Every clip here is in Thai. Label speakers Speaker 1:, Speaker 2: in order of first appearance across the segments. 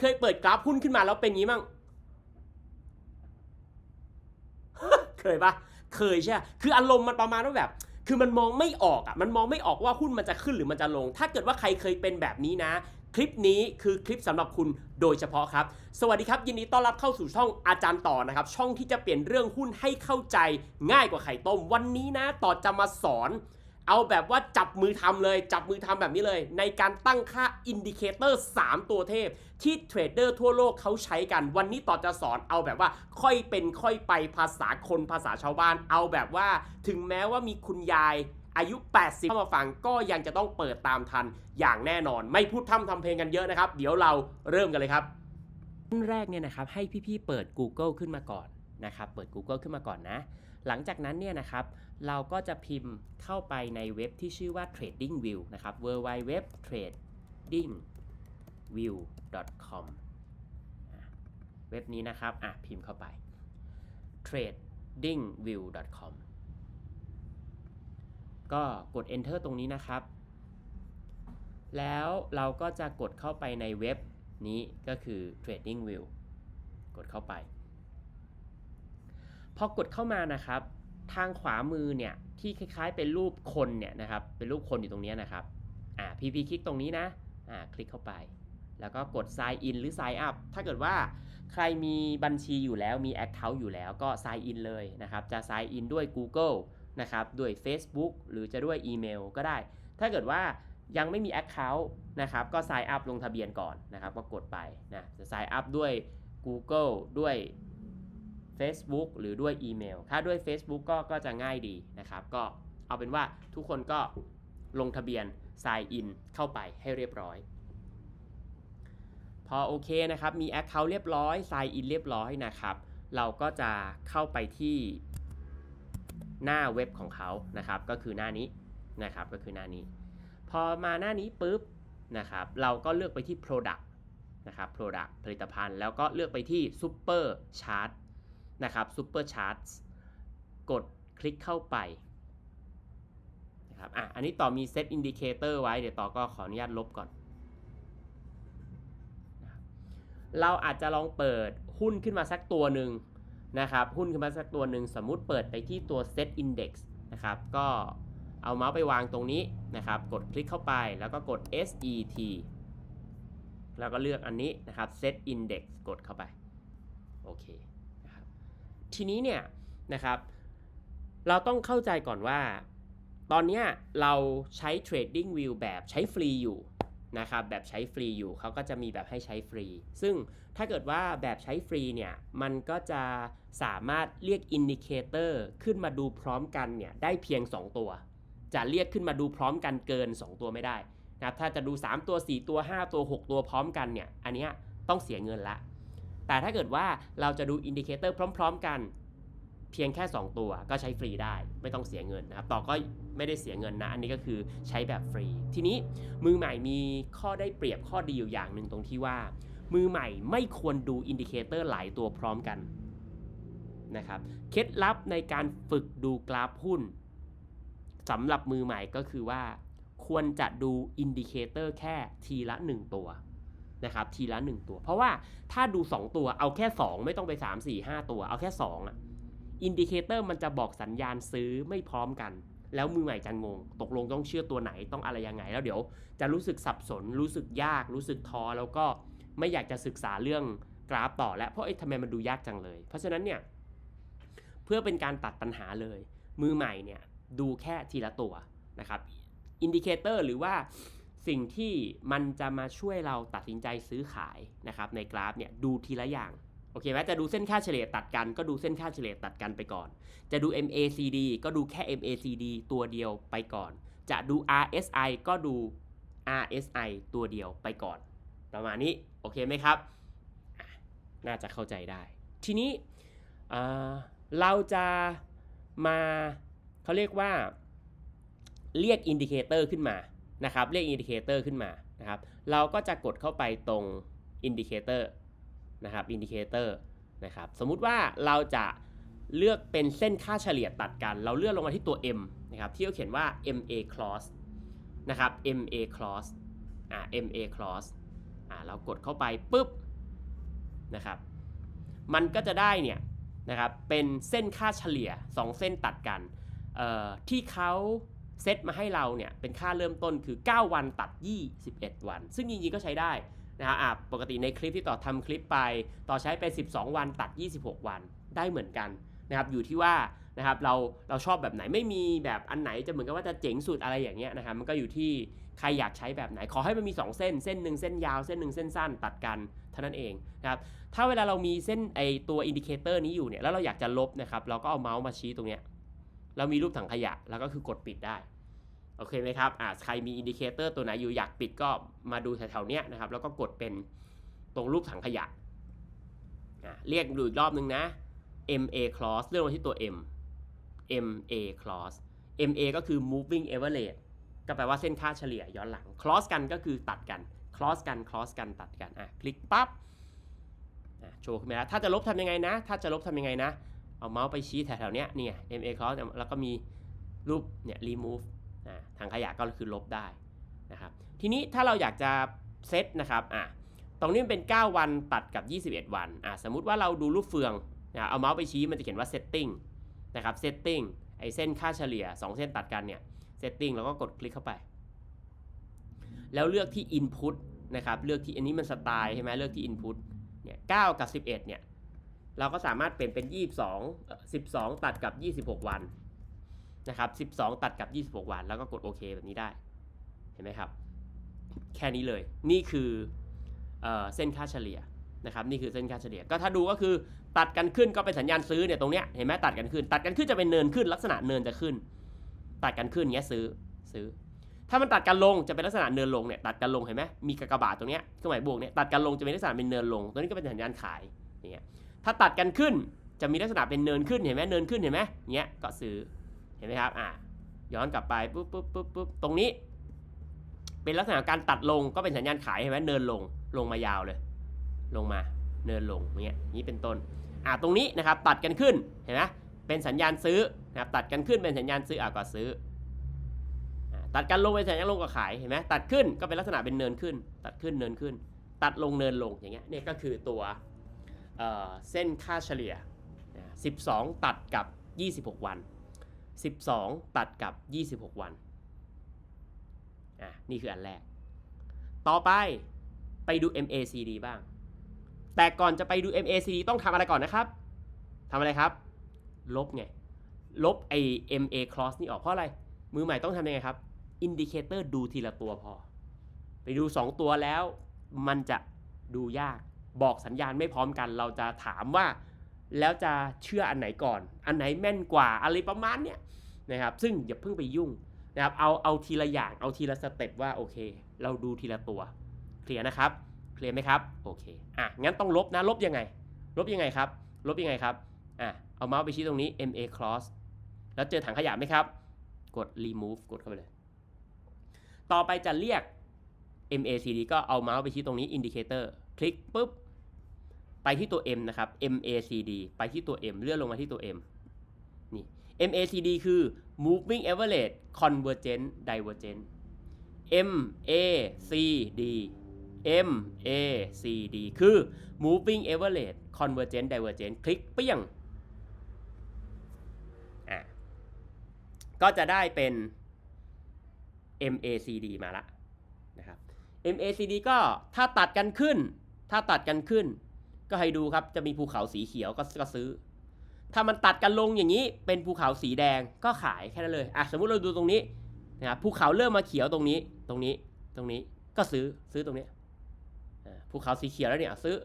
Speaker 1: เคยเปิดกราฟหุ้นขึ้นมาแล้วเป็นงี้มั่งเคยปะเคยใช่คืออารมณ์มันประมาณว่าแบบ คือมันมองไม่ออกอะ มันมองไม่ออกว่าหุ้นมันจะขึ้นหรือมันจะลง ถ้าเกิดว่าใครเคยเป็นแบบนี้นะ คลิปนี้คือคลิปสำหรับคุณโดยเฉพาะครับ สวัสดีครับ ยินดีต้อนรับเข้าสู่ช่องอาจารย์ต่อนะครับ ช่องที่จะเปลี่ยนเรื่องหุ้นให้เข้าใจง่ายกว่าไข่ต้ม วันนี้นะ ต่อจะมาสอน เอาแบบว่าจับมือทำเลย จับมือทำแบบนี้เลย ในการตั้งค่าอินดิเคเตอร์3 ตัวเทพ ที่เทรดเดอร์ทั่วโลกเขาใช้กัน วันนี้ต่อจะสอนเอาแบบว่า ค่อยเป็นค่อยไปภาษาคนภาษาชาวบ้าน เอาแบบว่า ถึงแม้ว่ามีคุณยายอายุ 80เข้ามาฟังก็ยังจะต้องเปิดตามทันอย่างแน่นอน ไม่พูดพร่ำทำเพลงกันเยอะนะครับ เดี๋ยวเราเริ่มกันเลยครับขั้นแรกเนี่ยนะครับให้พี่ๆเปิด Google ขึ้นมาก่อนนะครับ เปิด Google ขึ้นมาก่อนนะ หลังจากนั้นเนี่ยนะครับ เราก็จะพิมพ์เข้าไปในเว็บที่ชื่อว่า Trading View นะครับ w w w t r a d i n g v i e w com เว็บนี้นะครับ อะ พิมพ์เข้าไป tradingview com ก็กด enter ตรงนี้นะครับ แล้วเราก็จะกดเข้าไปในเว็บนี้ก็คือ Trading View กดเข้าไป พอกดเข้ามานะครับ ทางขวามือเนี่ยที่คล้ายๆเป็นรูปคนเนี่ยนะครับเป็นรูปคนอยู่ตรงนี้นะครับอ่าพีพีคลิกตรงนี้นะอ่าคลิกเข้าไป แล้วก็กด sign in หรือ sign up ถ้าเกิดว่าใครมีบัญชีอยู่แล้วมี account อยู่แล้วก็ sign in เลยนะครับจะ sign in ด้วย Google นะครับด้วย Facebook หรือจะด้วยอีเมลก็ได้ ถ้าเกิดว่ายังไม่มี account นะครับก็ sign up ลงทะเบียนก่อนนะครับก็กดไปนะจะ sign up ด้วย Google ด้วย Facebook หรือด้วยอีเมล ถ้าด้วย Facebook ก็ก็จะง่ายดีนะครับ ก็เอาเป็นว่าทุกคนก็ลงทะเบียน sign in เข้าไปให้เรียบร้อย พอโอเคนะครับ มี Account เรียบร้อย sign in เรียบร้อยนะครับ เราก็จะเข้าไปที่หน้าเว็บของเขานะครับ ก็คือหน้านี้นะครับ ก็คือหน้านี้ พอมาหน้านี้ปุ๊บนะครับ เราก็เลือกไปที่ Product นะครับ Product ผลิตภัณฑ์ แล้วก็เลือกไปที่ Super Chart นะครับ Super Charts กดคลิกเข้าไปนะครับอะอันนี้ต่อมี Set Indicator ไว้ เดี๋ยวต่อก็ขออนุญาตลบก่อน เราอาจจะลองเปิดหุ้นขึ้นมาสักตัวหนึ่งนะครับ หุ้นขึ้นมาสักตัวหนึ่งสมมุติเปิดไปที่ตัว Set Index นะครับ ก็เอาเมาส์ไปวางตรงนี้นะครับ กดคลิกเข้าไปแล้วก็กด SET แล้วก็เลือกอันนี้นะครับ Set Index กดเข้าไป โอเค ทีนี้เนี่ยนะครับ เราต้องเข้าใจก่อนว่า ตอนนี้เราใช้ Trading View แบบใช้ฟรีอยู่นะครับแบบใช้ฟรีอยู่เขาก็จะมีแบบให้ใช้ฟรี ซึ่งถ้าเกิดว่าแบบใช้ฟรีเนี่ย มันก็จะสามารถเรียกอินดิเคเตอร์ขึ้นมาดูพร้อมกันเนี่ย ได้เพียง 2 ตัว จะเรียกขึ้นมาดูพร้อมกันเกิน 2 ตัวไม่ได้นะครับถ้าจะดู 3 ตัว 4 ตัว 5 ตัว 6 ตัวพร้อมกันเนี่ย อันนี้ต้องเสียเงินละ แต่ถ้าเกิดว่าเราจะดูอินดิเคเตอร์พร้อม ๆ กัน เพียงแค่ 2 ตัวก็ใช้ฟรีได้ ไม่ต้องเสียเงินนะครับ ต่อก็ไม่ได้เสียเงินนะ อันนี้ก็คือใช้แบบฟรี ทีนี้มือใหม่มีข้อได้เปรียบข้อดีอยู่อย่างหนึ่งตรงที่ว่า มือใหม่ไม่ควรดูอินดิเคเตอร์หลายตัวพร้อมกันนะครับเคล็ดลับในการฝึกดูกราฟหุ้นสำหรับมือใหม่ก็คือว่า ควรจะดูอินดิเคเตอร์แค่ทีละ 1 ตัว นะครับทีละ 1 ตัว เพราะว่าถ้าดู 2 ตัวเอาแค่ 2 ไม่ต้องไป 3 4 5 ตัว เอาแค่ 2อะอินดิเคเตอร์มันจะบอกสัญญาณซื้อไม่พร้อมกัน แล้วมือใหม่จะงง ตกลงต้องเชื่อตัวไหนต้องอะไรยังไง แล้วเดี๋ยวจะรู้สึกสับสน รู้สึกยาก รู้สึกท้อแล้วก็ไม่อยากจะศึกษาเรื่องกราฟต่อแล้วเพราะเอ๊ะทำไมมันดูยากจังเลย เพราะฉะนั้นเนี่ยเพื่อเป็นการตัดปัญหาเลย มือใหม่เนี่ยดูแค่ทีละตัวนะครับอินดิเคเตอร์หรือว่า สิ่งที่มันจะมาช่วยเราตัดสินใจซื้อขายนะครับในกราฟเนี่ยดูทีละอย่างโอเคไหมจะดูเส้นค่าเฉลี่ยตัดกันก็ดูเส้นค่าเฉลี่ยตัดกันไปก่อน จะดู MACD ก็ดูแค่ MACD ตัวเดียวไปก่อน จะดู RSI ก็ดู RSI ตัวเดียวไปก่อน ประมาณนี้โอเคไหมครับ น่าจะเข้าใจได้ ทีนี้เเราจะมาเขาเรียกว่าเรียกอินดิเคเตอร์ขึ้นมา นะครับเรียกอินดิเคเตอร์ขึ้นมานะครับเราก็จะกดเข้าไปตรงอินดิเคเตอร์นะครับอินดิเคเตอร์นะครับสมมุติว่าเราจะเลือกเป็นเส้นค่าเฉลี่ยตัดกัน เราเลื่อนลงมาที่ตัว M นะครับที่เขาเขียนว่า MA cross นะครับ MA cross อ่า MA cross อ่าเรากดเข้าไปปุ๊บนะครับมันก็จะได้เนี่ยนะครับเป็นเส้นค่าเฉลี่ย 2 เส้นตัดกันเอ่อที่เขา เซตมาให้เราเนี่ยเป็นค่าเริ่มต้นคือ 9 วันตัด 21 วัน ซึ่งจริงๆก็ใช้ได้นะครับปกติในคลิปที่ต่อทำคลิปไป ต่อใช้ไป 12 วันตัด 26 วันได้เหมือนกันนะครับอยู่ที่ว่านะครับเราเราชอบแบบไหนไม่มีแบบอันไหนจะเหมือนกับว่าจะเจ๋งสุดอะไรอย่างเงี้ยนะครับมันก็อยู่ที่ใครอยากใช้แบบไหน ขอให้มันมี 2 เส้นเส้นหนึ่งเส้นยาวเส้นหนึ่งเส้นสั้นตัดกันเท่านั้นเองนะครับถ้าเวลาเรามีเส้นไอตัวอินดิเคเตอร์นี้อยู่เนี่ยแล้วเราอยากจะลบนะครับเราก็เอาเมาส์มาชี้ตรงเนี้ย เรามีรูปถังขยะ แล้วก็คือกดปิดได้ โอเคไหมครับอ่าใครมีอินดิเคเตอร์ตัวไหนอยู่อยากปิดก็มาดูแถวๆเนี้ยนะครับ แล้วก็กดเป็นตรงรูปถังขยะอ่าเรียกดูอีกรอบนึงนะ MA clause เรื่องมาที่ตัว M MA clause MA ก็คือ moving average ก็แปลว่าเส้นค่าเฉลี่ยย้อนหลัง cross กันก็คือตัดกัน cross กัน cross กันตัดกันอะคลิกปั๊บอะโชว์ขึ้นมาแล้วถ้าจะลบทำยังไงนะ ถ้าจะลบทำยังไงนะ เอาเมาส์ไปชี้แถวๆเนี้ยเนี่ย MA cross แล้วก็มีรูปเนี่ย remove อ่าทางขยะก็คือลบได้นะครับทีนี้ถ้าเราอยากจะเซตนะครับอะตรงนี้มันเป็น 9 วันตัดกับ 21 วันอะสมมุติว่าเราดูรูปเฟืองนะเอาเมาส์ไปชี้มันจะเขียนว่า setting นะครับ setting ไอเส้นค่าเฉลี่ย 2 เส้นตัดกันเนี่ย setting แล้วก็กดคลิกเข้าไป แล้วเลือกที่ input นะครับเลือกที่อันนี้มันสไตล์ใช่ไหมเลือกที่ input เนี่ย 9 กับ 11 เนี่ย เราก็สามารถเปลี่ยนเป็น 22เอ่อ12 ตัดกับ 26 วันนะครับ 12 ตัดกับ 26 วัน แล้วก็กดโอเคแบบนี้ได้ เห็นไหมครับ แค่นี้เลย นี่คือเออเส้นค่าเฉลี่ยนะครับ นี่คือเส้นค่าเฉลี่ย ก็ถ้าดูก็คือตัดกันขึ้นก็เป็นสัญญาณซื้อเนี่ยตรงเนี้ย เห็นไหมตัดกันขึ้น ตัดกันขึ้นจะเป็นเนินขึ้น ลักษณะเนินจะขึ้น ตัดกันขึ้นเงี้ยซื้อ ซื้อ ถ้ามันตัดกันลงจะเป็นลักษณะเนินลงเนี่ย ตัดกันลงเห็นไหมมีกากบาทตรงเนี้ยเครื่องหมายบวกเนี่ย ตัดกันลงจะเป็นลักษณะเป็นเนินลง ตัวนี้ก็เป็นสัญญาณขายอย่างเงี้ย ถ้าตัดกันขึ้นจะมีลักษณะเป็นเนินขึ้นเห็นไหมเนินขึ้นเห็นไหมเงี้ยก็ซื้อเห็นไหมครับอ่าย้อนกลับไปปุ๊บปุ๊บปุ๊บปุ๊บตรงนี้ เป็นลักษณะการตัดลงก็เป็นสัญญาณขายเห็นไหมเนินลงลงมายาวเลย ลงมาเนินลงเนี้ยนี้เป็นต้นอ่าตรงนี้นะครับตัดกันขึ้นเห็นไหมเป็นสัญญาณซื้อนะครับตัดกันขึ้นเป็นสัญญาณซื้ออะก็ซื้อตัดกันลงเป็นสัญญาณลงก็ขายเห็นไหมตัดขึ้นก็เป็นลักษณะเป็นเนินขึ้น ตัดขึ้นเนินขึ้น ตัดลงเนินลงอย่างเงี้ยเนี่ยก็คือตัว เส้นค่าเฉลี่ย 12 ตัดกับ 26 วัน 12 ตัดกับ 26 วันอะนี่คืออันแรก ต่อไปไปดู MACD บ้าง แต่ก่อนจะไปดู MACD ต้องทำอะไรก่อนนะครับทำอะไรครับ ลบไง ลบไอ MA cross นี่ออกเพราะอะไร มือใหม่ต้องทำยังไงครับ อินดิเคเตอร์ดูทีละตัวพอ ไปดู 2 ตัวแล้วมันจะดูยาก บอกสัญญาณไม่พร้อมกัน เราจะถามว่า แล้วจะเชื่ออันไหนก่อน อันไหนแม่นกว่าอะไรประมาณเนี้ยนะครับ ซึ่งอย่าเพิ่งไปยุ่งนะครับเอาเอาทีละอย่างเอาทีละสเต็ปว่าโอเค เราดูทีละตัวเคลียร์นะครับเคลียร์ไหมครับโอเคอะงั้นต้องลบนะลบยังไง ลบยังไงครับ ลบยังไงครับอะเอาเมาส์ไปชี้ตรงนี้ MA cross แล้วเจอถังขยะไหมครับ กด remove กดเข้าไปเลย ต่อไปจะเรียก MACD ก็เอาเมาส์ไปชี้ตรงนี้ indicator คลิกปุ๊บ ไปที่ตัว M นะครับ MACD ไปที่ตัว M เลื่อนลงมาที่ตัว M นี่ MACD คือ moving average convergent divergent MACD MACD คือ moving average convergent divergent คลิกเปี้ยงอะก็จะได้เป็น MACD มาละนะครับ MACD ก็ถ้าตัดกันขึ้น ถ้าตัดกันขึ้น ก็ให้ดูครับจะมีภูเขาสีเขียวก็ก็ซื้อ ถ้ามันตัดกันลงอย่างนี้ เป็นภูเขาสีแดงก็ขายแค่นั้นเลยอะสมมุติเราดูตรงนี้นะครับภูเขาเริ่มมาเขียวตรงนี้ ตรงนี้ตรงนี้ก็ซื้อซื้อตรงนี้ภูเขาสีเขียวแล้วเนี่ยซื้อ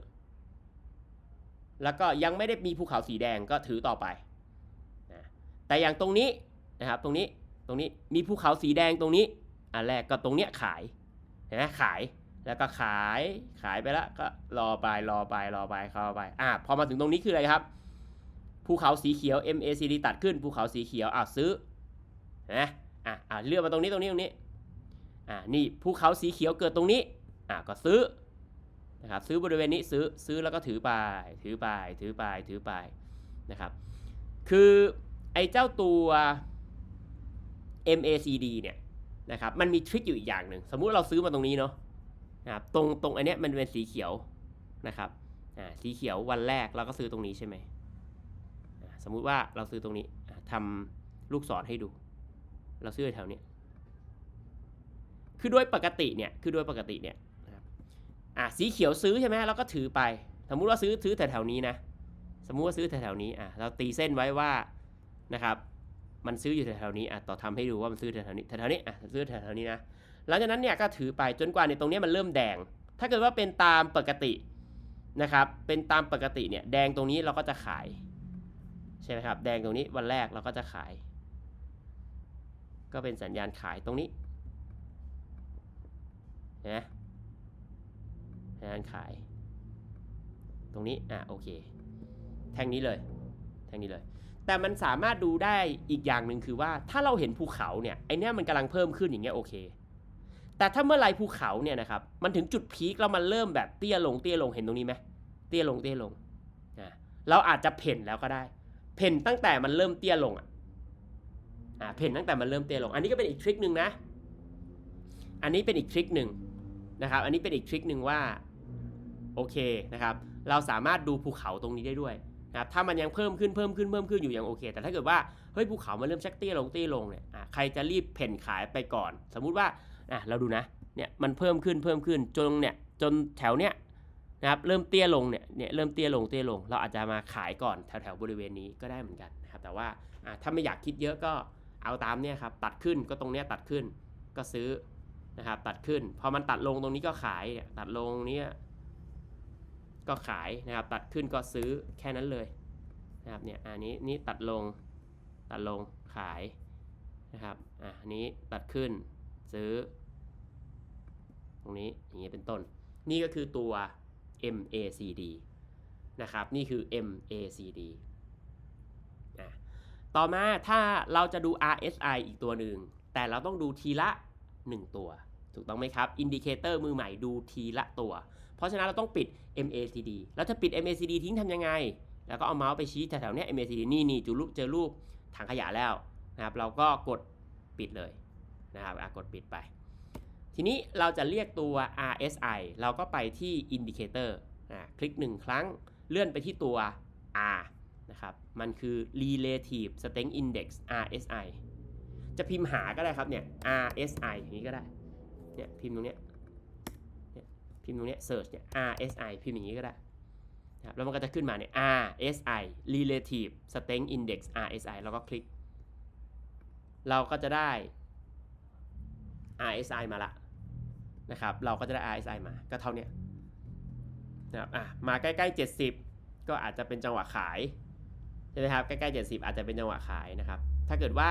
Speaker 1: แล้วก็ยังไม่ได้มีภูเขาสีแดงก็ถือต่อไปนะแต่อย่างตรงนี้นะครับตรงนี้ตรงนี้มีภูเขาสีแดงตรงนี้อันแรกก็ตรงเนี้ยขายเห็นไหมขาย แล้วก็ขายขายไปแล้วก็รอไปรอไปรอไปเข้าไปอะพอมาถึงตรงนี้คืออะไรครับภูเขาสีเขียว MACD ตัดขึ้นภูเขาสีเขียวอะซื้อนไหมอะอะเลื่อนมาตรงนี้ตรงนี้ตรงนี้อะนี่ภูเขาสีเขียวเกิดตรงนี้อะก็ซื้อนะครับซื้อบริเวณนี้ซื้อซื้อแล้วก็ถือไปถือไปถือไปถือไปนะครับ คือไอ้เจ้าตัว MACD เนี่ยนะครับมันมีทริคอยู่อีกอย่างหนึ่งสมมุติเราซื้อมาตรงนี้เนาะ นะครับตรงตรงอันเนี้ยมันเป็นสีเขียวนะครับอ่าสีเขียววันแรกเราก็ซื้อตรงนี้ใช่ไหมสมมุติว่าเราซื้อตรงนี้อ่าทำลูกศรให้ดู เราซื้อแถวเนี้ยคือโดยปกติเนี่ยคือโดยปกติเนี่ยนะครับอะสีเขียวซื้อใช่ไหมเราก็ถือไป สมมุติว่าซื้อซื้อแถวๆนี้นะสมมุติว่าซื้อแถวๆนี้อะเราตีเส้นไว้ว่านะครับ มันซื้ออยู่แถวๆนี้อะต่อทำให้ดูว่ามันซื้อแถวๆนี้แถวๆนี้อะซื้อแถวๆนี้นะ หลังจากนั้นเนี่ยก็ถือไปจนกว่าในตรงนี้มันเริ่มแดง ถ้าเกิดว่าเป็นตามปกตินะครับ เป็นตามปกติเนี่ยแดงตรงนี้เราก็จะขายใช่ไหมครับ แดงตรงนี้วันแรกเราก็จะขาย ก็เป็นสัญญาณขายตรงนี้เห็นไหมสัญญาณขาย ตรงนี้อะโอเค แท่งนี้เลย แท่งนี้เลย แต่มันสามารถดูได้อีกอย่างหนึ่งคือว่าถ้าเราเห็นภูเขาเนี่ยไอเนี้ยมันกำลังเพิ่มขึ้นอย่างเงี้ยโอเค แต่ถ้าเมื่อไรภูเขาเนี่ยนะครับมันถึงจุดพีคแล้วมันเริ่มแบบเตี้ยลงเตี้ยลงเห็นตรงนี้ไหมเตี้ยลงเตี้ยลงอะเราอาจจะเพ่นแล้วก็ได้ เพ่นตั้งแต่มันเริ่มเตี้ยลงอะอ่าเพ่นตั้งแต่มันเริ่มเตี้ยลง อันนี้ก็เป็นอีกทริคหนึ่งนะ อันนี้เป็นอีกทริคหนึ่งนะครับ อันนี้เป็นอีกทริคหนึ่งว่าโอเคนะครับเราสามารถดูภูเขาตรงนี้ได้ด้วยนะครับถ้ามันยังเพิ่มขึ้นเพิ่มขึ้นเพิ่มขึ้นอยู่ยังโอเค แต่ถ้าเกิดว่าเฮ้ยภูเขามันเริ่มชักเตี้ยลงเตี้ยลงเนี่ยใครจะรีบเพ่นขายไปก่อน สมมุติว่า อะเราดูนะเนี่ยมันเพิ่มขึ้นเพิ่มขึ้นจนเนี่ยจนแถวเนี้ยนะครับเริ่มเตี้ยลงเนี่ยเนี่ยเริ่มเตี้ยลงเตี้ยลง เราอาจจะมาขายก่อนแถวแถวบริเวณนี้ก็ได้เหมือนกันนะครับแต่ว่าอะถ้าไม่อยากคิดเยอะก็เอาตามเนี่ยครับตัดขึ้นก็ตรงเนี้ยตัดขึ้นก็ซื้อนะครับตัดขึ้นพอมันตัดลงตรงนี้ก็ขายเนี่ยตัดลงเนี้ยก็ขายนะครับตัดขึ้นก็ซื้อแค่นั้นเลยนะครับเนี่ยอันนี้นี่ตัดลงตัดลงขายนะครับอะอันนี้ตัดขึ้น ซื้อ ตรงนี้อย่างนี้ยเป็นต้น นี่ก็คือตัว MACD นะครับ นี่คือ MACD อะต่อมาถ้าเราจะดู RSI อีกตัวหนึ่ง แต่เราต้องดูทีละ 1 ตัว ถูกต้องไหมครับ อินดิเคเตอร์มือใหม่ดูทีละตัว เพราะฉะนั้นเราต้องปิด MACD แล้วถ้าปิด MACD ทิ้งทำยังไง แล้วก็เอาเมาส์ไปชี้แถวๆนี้ MACD นี่นี่จูรูปเจอรูปถังขยะแล้วนะครับ เราก็กดปิดเลย นะครับอะกดปิดไป ทีนี้เราจะเรียกตัว RSI เราก็ไปที่ Indicator นะคลิก 1 ครั้งเลื่อนไปที่ตัว R นะครับ มันคือ Relative Strength Index RSI จะพิมพ์หาก็ได้ครับเนี่ย RSI อย่างนี้ก็ได้ เนี่ยพิมพ์ตรงเนี้เนี่ยพิมพ์ตรงเนี้ย search เนี่ย RSI พิมพ์อย่างนี้ก็ได้นะครับแล้วมันก็จะขึ้นมาเนี่ย RSI Relative Strength Index RSI แล้วก็คลิก เราก็จะได้ RSI มาละนะครับ เราก็จะได้ RSI มาก็เท่านี้นะครับอะมาใกล้ๆ 70 ก็อาจจะเป็นจังหวะขายใช่ไหมครับใกล้ๆ 70 อาจจะเป็นจังหวะขายนะครับ ถ้าเกิดว่า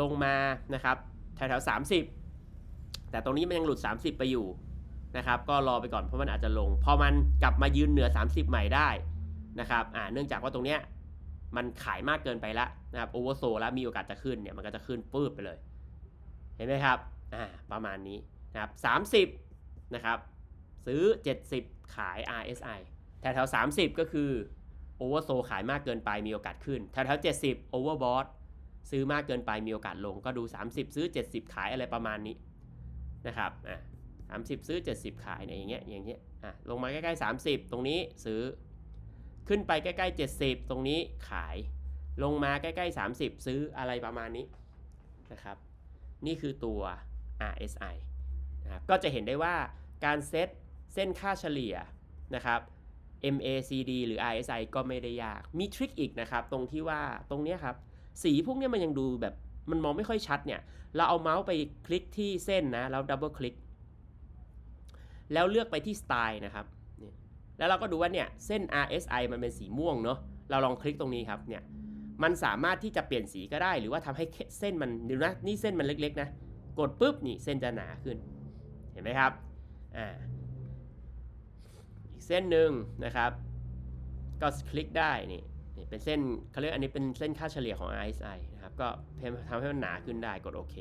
Speaker 1: ลงมานะครับแถวๆ30 แต่ตรงนี้มันยังหลุด 30 ไปอยู่นะครับ ก็รอไปก่อนเพราะมันอาจจะลง พอมันกลับมายืนเหนือ 30 ใหม่ได้นะครับอ่าเนื่องจากว่าตรงเนี้ยมันขายมากเกินไปละนะครับโอเวอร์โซแล้วมีโอกาสจะขึ้นเนี่ยมันก็จะขึ้นปื้ดไปเลย เห็นไหมครับ อ่าประมาณนี้นะครับ 30 นะครับ ซื้อ 70 ขาย RSI แถวแถว30 ก็คือโอเวอร์โซขายมากเกินไปมีโอกาสขึ้น แถวแถว70 Overbought ซื้อมากเกินไปมีโอกาสลงก็ดู 30 ซื้อ 70 ขายอะไรประมาณนี้นะครับอ่า30ซื้อ 70 ขายเนี่ยอย่างเงี้ยอย่างเงี้ยอะลงมาใกล้ๆ 30 ตรงนี้ซื้อ ขึ้นไปใกล้ๆ 70 ตรงนี้ขาย ลงมาใกล้ๆ 30 ซื้ออะไรประมาณนี้นะครับ นี่คือตัว RSI นะครับก็จะเห็นได้ว่าการเซตเส้นค่าเฉลี่ยนะครับ MACD หรือ RSI ก็ไม่ได้ยาก มีทริคอีกนะครับ ตรงที่ว่าตรงนี้ครับ สีพวกนี้มันยังดูแบบมันมองไม่ค่อยชัดเนี่ย เราเอาเมาส์ไปคลิกที่เส้นนะ แล้วดับเบิลคลิก แล้วเลือกไปที่สไตล์นะครับ แล้วเราก็ดูว่าเนี่ย เส้น RSI มันเป็นสีม่วงเนาะ เราลองคลิกตรงนี้ครับเนี่ย มันสามารถที่จะเปลี่ยนสีก็ได้ หรือว่าทำให้เส้นมันดูนะ นี่เส้นมันเล็กๆนะ กดปุ๊บนี่เส้นจะหนาขึ้น เห็นไหมครับอ่าอีกเส้นหนึ่งนะครับ ก็คลิกได้นี่เป็นเส้นเขาเรียกอันนี้เป็นเส้นค่าเฉลี่ยของ RSI นะครับ ก็ทำให้มันหนาขึ้นได้กดโอเค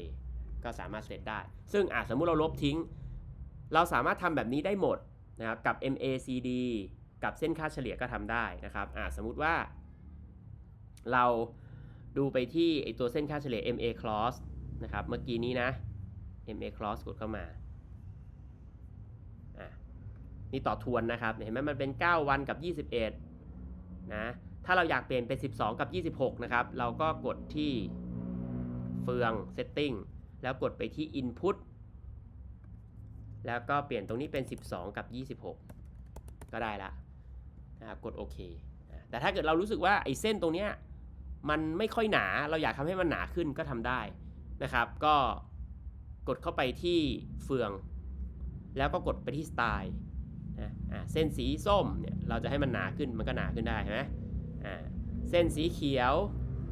Speaker 1: ก็สามารถเซตได้ ซึ่งอ่าสมมุติเราลบทิ้ง เราสามารถทำแบบนี้ได้หมดนะครับกับ MACD กับเส้นค่าเฉลี่ยก็ทำได้นะครับอ่าสมมุติว่า เราดูไปที่ไอตัวเส้นค่าเฉลี่ย MA cross นะครับ เมื่อกี้นี้นะ MA cross กดเข้ามานี่ต่อทวนนะครับ เห็นไหมมันเป็น 9 วันกับ 21 นะ ถ้าเราอยากเปลี่ยนเป็น 12 กับ 26 นะครับ เราก็กดที่เฟือง setting แล้วกดไปที่ input แล้วก็เปลี่ยนตรงนี้เป็น 12 กับ 26 ก็ได้ละนะกดโอเคแต่ถ้าเกิดเรารู้สึกว่าไอ้เส้นตรงเนี้ยมันไม่ค่อยหนา เราอยากทำให้มันหนาขึ้นก็ทำได้นะครับ ก็ กดเข้าไปที่เฟือง แล้วก็กดไปที่สไตล์นะอ่าเส้นสีส้มเนี่ยเราจะให้มันหนาขึ้นมันก็หนาขึ้นได้เห็นไหมอ่าเส้นสีเขียว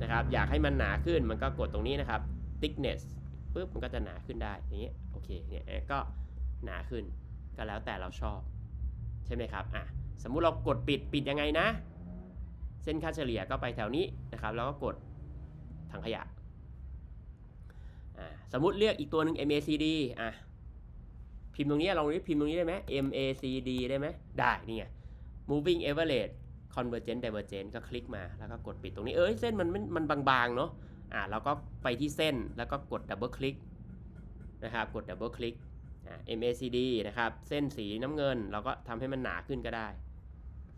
Speaker 1: นะครับอยากให้มันหนาขึ้นมันก็กดตรงนี้นะครับ thickness ปุ๊บมันก็จะหนาขึ้นได้อย่างนี้โอเคเนี่ยก็หนาขึ้นก็แล้วแต่เราชอบ ใช่ไหมครับอะสมมุติเรากดปิดปิดยังไงนะ เส้นค่าเฉลี่ยก็ไปแถวนี้นะครับ แล้วก็กดถังขยะ สมมุติเรียกอีกตัวหนึ่ง MACD อะพิมพ์ตรงนี้ลองพิมพ์ตรงนี้ได้ไหม MACD ได้ไหมได้นี่ไง moving average convergent divergent ก็คลิกมาแล้วก็กดปิดตรงนี้ เอ้ยเส้นมันมันบางๆ เนาะอ่าเราก็ไปที่เส้นแล้วก็กด double click นะครับกด double click อ่า MACD นะครับ เส้นสีน้ำเงิน เราก็ทำให้มันหนาขึ้นก็ได้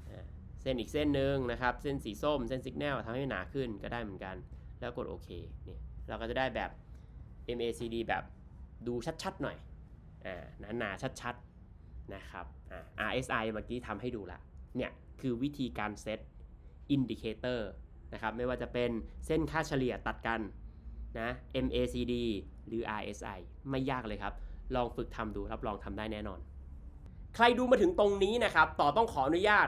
Speaker 1: อ่าเส้นอีกเส้นหนึ่งนะครับ เส้นสีส้มเส้น signal ทำให้หนาขึ้นก็ได้เหมือนกัน แล้วกดโอเคเนี่ยเราก็จะได้แบบ MACD แบบดูชัดๆหน่อยอ่าหนาๆชัดๆนะครับอ่า RSI เมื่อกี้ทำให้ดูละเนี่ยคือวิธีการเซตอินดิเคเตอร์นะครับไม่ว่าจะเป็นเส้นค่าเฉลี่ยตัดกันนะ MACD หรือ RSI ไม่ยากเลยครับ ลองฝึกทำดูรับรองทำได้แน่นอน ใครดูมาถึงตรงนี้นะครับ ต่อต้องขออนุญาต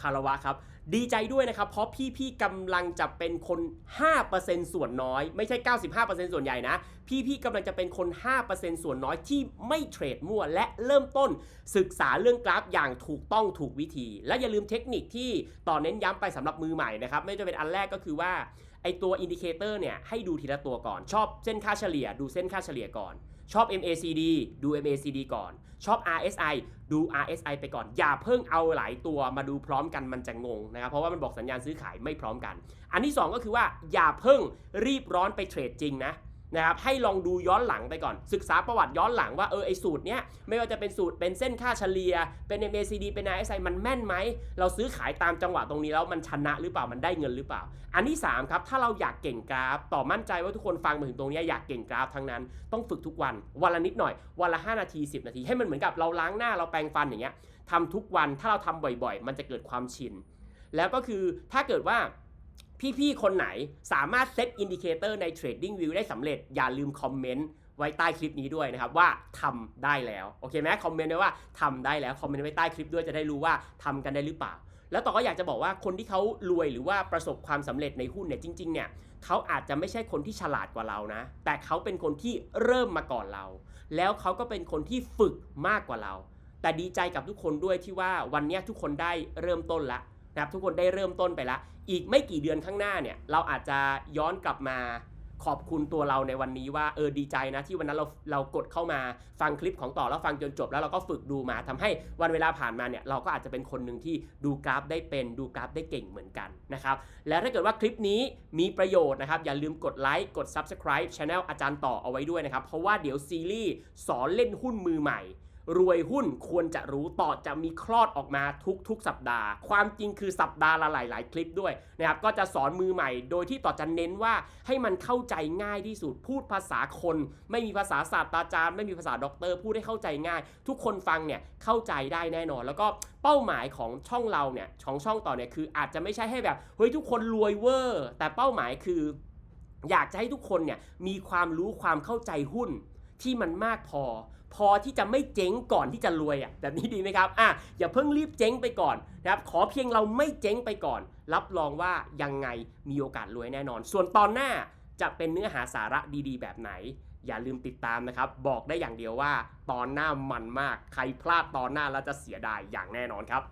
Speaker 1: คารวะครับ ดีใจด้วยนะครับ เพราะพี่ๆกำลังจะเป็นคน 5%ส่วนน้อย ไม่ใช่ 95%ส่วนใหญ่นะ พี่ๆกำลังจะเป็นคน 5%ส่วนน้อยที่ไม่เทรดมั่ว และเริ่มต้นศึกษาเรื่องกราฟอย่างถูกต้องถูกวิธี และอย่าลืมเทคนิคที่ต่อเน้นย้ำไปสำหรับมือใหม่นะครับ ไม่ว่าจะเป็นอันแรกก็คือว่าไอตัวอินดิเคเตอร์เนี่ยให้ดูทีละตัวก่อน ชอบเส้นค่าเฉลี่ย ดูเส้นค่าเฉลี่ยก่อน ชอบ MACD ดู MACD ก่อน ชอบ RSI ดู RSI ไปก่อน อย่าเพิ่งเอาหลายตัวมาดูพร้อมกันมันจะงงนะครับ เพราะว่ามันบอกสัญญาณซื้อขายไม่พร้อมกัน อันที่ 2 ก็คือว่าอย่าเพิ่งรีบร้อนไปเทรดจริงนะ นะครับให้ลองดูย้อนหลังไปก่อน ศึกษาประวัติย้อนหลังว่าเออไอสูตรเนี้ยไม่ว่าจะเป็นสูตรเป็นเส้นค่าเฉลี่ยเป็น MACD เป็น RSI มันแม่นไหม เราซื้อขายตามจังหวะตรงนี้แล้วมันชนะหรือเปล่ามันได้เงินหรือเปล่า อันที่3ครับถ้าเราอยากเก่งกราฟ ต่อมั่นใจว่าทุกคนฟังมาถึงตรงนี้อยากเก่งกราฟทั้งนั้น ต้องฝึกทุกวันวันละนิดหน่อยวันละ 5 นาที 10 นาที ให้มันเหมือนกับเราล้างหน้าเราแปรงฟันอย่างเงี้ยทำทุกวันถ้าเราทำบ่อยๆ มันจะเกิดความชินแล้วก็คือถ้าเกิดว่า พี่ๆ คนไหนสามารถเซตอินดิเคเตอร์ใน Trading View ได้สำเร็จอย่าลืมคอมเมนต์ไว้ใต้คลิปนี้ด้วยนะครับว่าทำได้แล้วโอเคไหมคอมเมนต์ไว้ว่าทำได้แล้วคอมเมนต์ไว้ใต้คลิปด้วยจะได้รู้ว่าทำกันได้หรือเปล่า แล้วต่อก็อยากจะบอกว่าคนที่เขารวยหรือว่าประสบความสำเร็จในหุ้นเนี่ยจริง ๆ เนี่ยเขาอาจจะไม่ใช่คนที่ฉลาดกว่าเรานะ แต่เขาเป็นคนที่เริ่มมาก่อนเรา แล้วเขาก็เป็นคนที่ฝึกมากกว่าเรา แต่ดีใจกับทุกคนด้วยที่ว่าวันนี้ทุกคนได้เริ่มต้นละ นะครับทุกคนได้เริ่มต้นไปแล้วอีกไม่กี่เดือนข้างหน้าเนี่ยเราอาจจะย้อนกลับมาขอบคุณตัวเราในวันนี้ว่าเออดีใจนะที่วันนั้นเราเรากดเข้ามาฟังคลิปของต่อแล้วฟังจนจบแล้วเราก็ฝึกดูมาทำให้วันเวลาผ่านมาเนี่ยเราก็อาจจะเป็นคนหนึ่งที่ดูกราฟได้เป็นดูกราฟได้เก่งเหมือนกันนะครับแล้วถ้าเกิดว่าคลิปนี้มีประโยชน์นะครับอย่าลืมกดไลค์กด Subscribe Channel อาจารย์ต่อเอาไว้ด้วยนะครับเพราะว่าเดี๋ยวซีรีส์สอนเล่นหุ้นมือใหม่ รวยหุ้นควรจะรู้ต่อจะมีคลอดออกมาทุกๆ สัปดาห์ ความจริงคือสัปดาห์ละหลาย ๆ คลิปด้วยนะครับก็จะสอนมือใหม่ โดยที่ต่อจะเน้นว่าให้มันเข้าใจง่ายที่สุดพูดภาษาคน ไม่มีภาษาศาสตราจารย์ ไม่มีภาษาด็อกเตอร์พูดให้เข้าใจง่าย ทุกคนฟังเนี่ยเข้าใจได้แน่นอน แล้วก็เป้าหมายของช่องเราเนี่ยของช่องต่อเนี่ยคืออาจจะไม่ใช่ให้แบบเฮ้ยทุกคนรวยเวอร์ แต่เป้าหมายคือ อยากจะให้ทุกคนเนี่ยมีความรู้ความเข้าใจหุ้นที่มันมากพอ พอที่จะไม่เจ๊งก่อนที่จะรวยอะแบบนี้ดีไหมครับอะอย่าเพิ่งรีบเจ๊งไปก่อนนะครับขอเพียงเราไม่เจ๊งไปก่อน รับรองว่ายังไงมีโอกาสรวยแน่นอน ส่วนตอนหน้าจะเป็นเนื้อหาสาระดีๆ แบบไหน อย่าลืมติดตามนะครับ บอกได้อย่างเดียวว่า ตอนหน้ามันมาก ใครพลาดตอนหน้าแล้วจะเสียดายอย่างแน่นอนครับ